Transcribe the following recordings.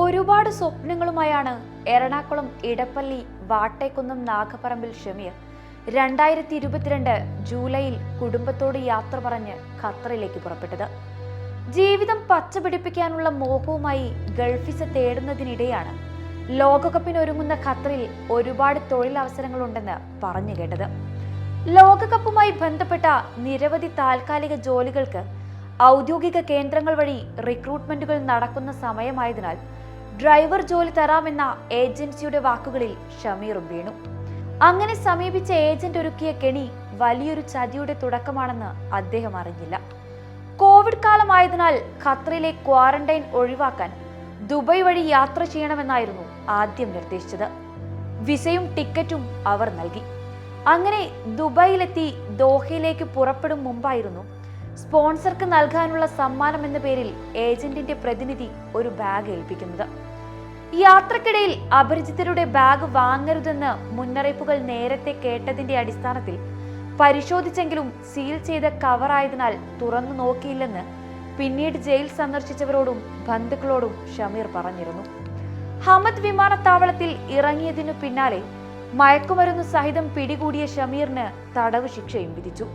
ഒരുപാട് സ്വപ്നങ്ങളുമായാണ് എറണാകുളം ഇടപ്പള്ളി വാട്ടേക്കുന്നം നാഗപ്പറമ്പിൽ ഷമീർ. രണ്ടായിരത്തി ഇരുപത്തിരണ്ട് ജൂലൈയിൽ കുടുംബത്തോട് യാത്ര പറഞ്ഞ് ഖത്തറിലേക്ക് പുറപ്പെട്ടത്. ജീവിതം പച്ചപിടിപ്പിക്കാനുള്ള മോഹവുമായി ഗൾഫിസ തേടുന്നതിനിടെയാണ് ലോകകപ്പിന് ഒരുങ്ങുന്ന ഖത്തറിൽ ഒരുപാട് തൊഴിലവസരങ്ങളുണ്ടെന്ന് പറഞ്ഞു കേട്ടത്. ലോകകപ്പുമായി ബന്ധപ്പെട്ട നിരവധി താൽക്കാലിക ജോലികൾക്ക് ഔദ്യോഗിക കേന്ദ്രങ്ങൾ വഴി റിക്രൂട്ട്മെന്റുകൾ നടക്കുന്ന സമയമായതിനാൽ ഡ്രൈവർ ജോലി തരാമെന്ന ഏജൻസിയുടെ വാക്കുകളിൽ ഷമീറും വീണു. അങ്ങനെ സമീപിച്ച ഏജന്റ് ഒരുക്കിയ കെണി വലിയൊരു ചതിയുടെ തുടക്കമാണെന്ന് അദ്ദേഹം അറിഞ്ഞില്ല. കോവിഡ് കാലമായതിനാൽ ഖത്തറിലെ ക്വാറന്റൈൻ ഒഴിവാക്കാൻ ദുബായ് വഴി യാത്ര ചെയ്യണമെന്നായിരുന്നു ആദ്യം നിർദ്ദേശിച്ചത്. വിസയും ടിക്കറ്റും അവർ നൽകി. അങ്ങനെ ദുബായിലെത്തി ദോഹയിലേക്ക് പുറപ്പെടും മുമ്പായിരുന്നു സ്പോൺസർക്ക് നൽകാനുള്ള സമ്മാനം എന്ന പേരിൽ ഏജന്റിന്റെ പ്രതിനിധി ഒരു ബാഗ് ഏൽപ്പിക്കുന്നത്. യാത്രക്കിടയിൽ അപരിചിതരുടെ ബാഗ് വാങ്ങരുതെന്ന് മുന്നറിയിപ്പുകൾ നേരത്തെ കേട്ടതിന്റെ അടിസ്ഥാനത്തിൽ പരിശോധിച്ചെങ്കിലും സീൽ ചെയ്ത കവറായതിനാൽ തുറന്നു നോക്കിയില്ലെന്ന് പിന്നീട് ജയിൽ സന്ദർശിച്ചവരോടും ബന്ധുക്കളോടും ഷമീർ പറഞ്ഞിരുന്നു. ഹമദ് വിമാനത്താവളത്തിൽ ഇറങ്ങിയതിനു പിന്നാലെ മയക്കുമരുന്ന് സഹിതം പിടികൂടിയ ഷമീറിന് തടവ് ശിക്ഷയും വിധിച്ചു.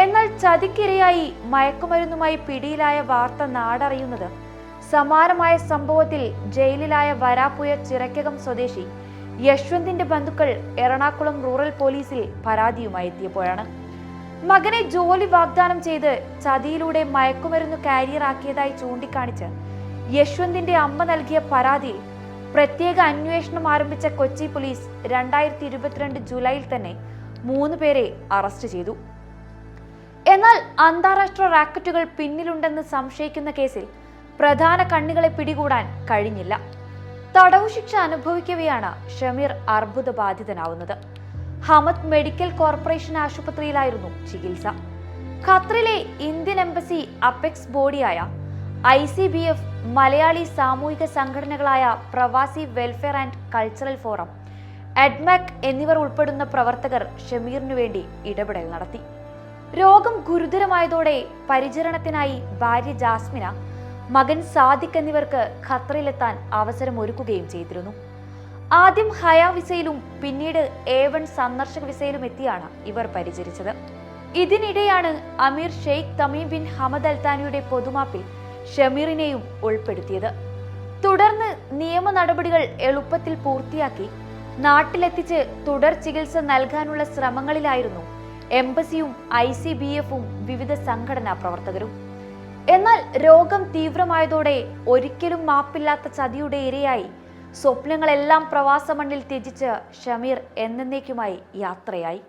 എന്നാൽ ചതിക്കിരയായി മയക്കുമരുന്നുമായി പിടിയിലായ വാർത്ത നാടറിയുന്നത്. സമാനമായ സംഭവത്തിൽ ജയിലിലായ വരാപ്പുയ ചിറക്കകം സ്വദേശി യശ്വന്തിന്റെ ബന്ധുക്കൾ എറണാകുളം റൂറൽ പോലീസിൽ പരാതിയുമായി എത്തിയപ്പോഴാണ്. മകനെ ജോലി വാഗ്ദാനം ചെയ്ത് ചതിയിലൂടെ മയക്കുമരുന്ന് കാരിയറാക്കിയതായി ചൂണ്ടിക്കാണിച്ച് യശ്വന്തിന്റെ അമ്മ നൽകിയ പരാതിയിൽ പ്രത്യേക അന്വേഷണം ആരംഭിച്ച കൊച്ചി പോലീസ് രണ്ടായിരത്തി ഇരുപത്തിരണ്ട് ജൂലൈയിൽ തന്നെ മൂന്ന് പേരെ അറസ്റ്റ് ചെയ്തു. എന്നാൽ അന്താരാഷ്ട്ര റാക്കറ്റുകൾ പിന്നിലുണ്ടെന്ന് സംശയിക്കുന്ന കേസിൽ പ്രധാന കണ്ണികളെ പിടികൂടാൻ കഴിഞ്ഞില്ല. തടവു ശിക്ഷ അനുഭവിക്കവെയാണ് ഷമീർ അർബുദബാധിതനാവുന്നത്. ഹമദ് മെഡിക്കൽ കോർപ്പറേഷൻ ആശുപത്രിയിലായിരുന്നു ചികിത്സ. ഖത്രിലെ Indian embassy apex ബോഡിയായ I C B F Malayali സാമൂഹിക സംഘടനകളായ പ്രവാസി വെൽഫെയർ ആൻഡ് കൾച്ചറൽ ഫോറം എഡ്മാക് എന്നിവർ ഉൾപ്പെടുന്ന പ്രവർത്തകർ ഷമീറിനു വേണ്ടി ഇടപെടൽ നടത്തി. രോഗം ഗുരുതരമായതോടെ പരിചരണത്തിനായി ഭാര്യ ജാസ്മിന മകൻ സാദിഖ് എന്നിവർക്ക് ഖത്തറിലെത്താൻ അവസരം ഒരുക്കുകയും ചെയ്തിരുന്നു. ആദ്യം ഹയ വിസയിലും പിന്നീട് എ വൺ സന്ദർശക വിസയിലും എത്തിയാണ് ഇവർ പരിചരിച്ചത്. ഇതിനിടെയാണ് അമീർ ഷെയ്ഖ് തമീം ബിൻ ഹമദ് അൽത്താനിയുടെ പൊതുമാപ്പിൽ ഷമീറിനെയും ഉൾപ്പെടുത്തിയത്. തുടർന്ന് നിയമ നടപടികൾ എളുപ്പത്തിൽ പൂർത്തിയാക്കി നാട്ടിലെത്തിച്ച് തുടർ ചികിത്സ നൽകാനുള്ള ശ്രമങ്ങളിലായിരുന്നു എംബസിയും ഐ സി ബി എഫും വിവിധ സംഘടനാ പ്രവർത്തകരും. എന്നാൽ രോഗം തീവ്രമായതോടെ ഒരിക്കലും മാപ്പില്ലാത്ത ചതിയുടെ ഇരയായി സ്വപ്നങ്ങളെല്ലാം പ്രവാസമണ്ണിൽ ത്യജിച്ച് ഷമീർ എന്നേക്കുമായി യാത്രയായി.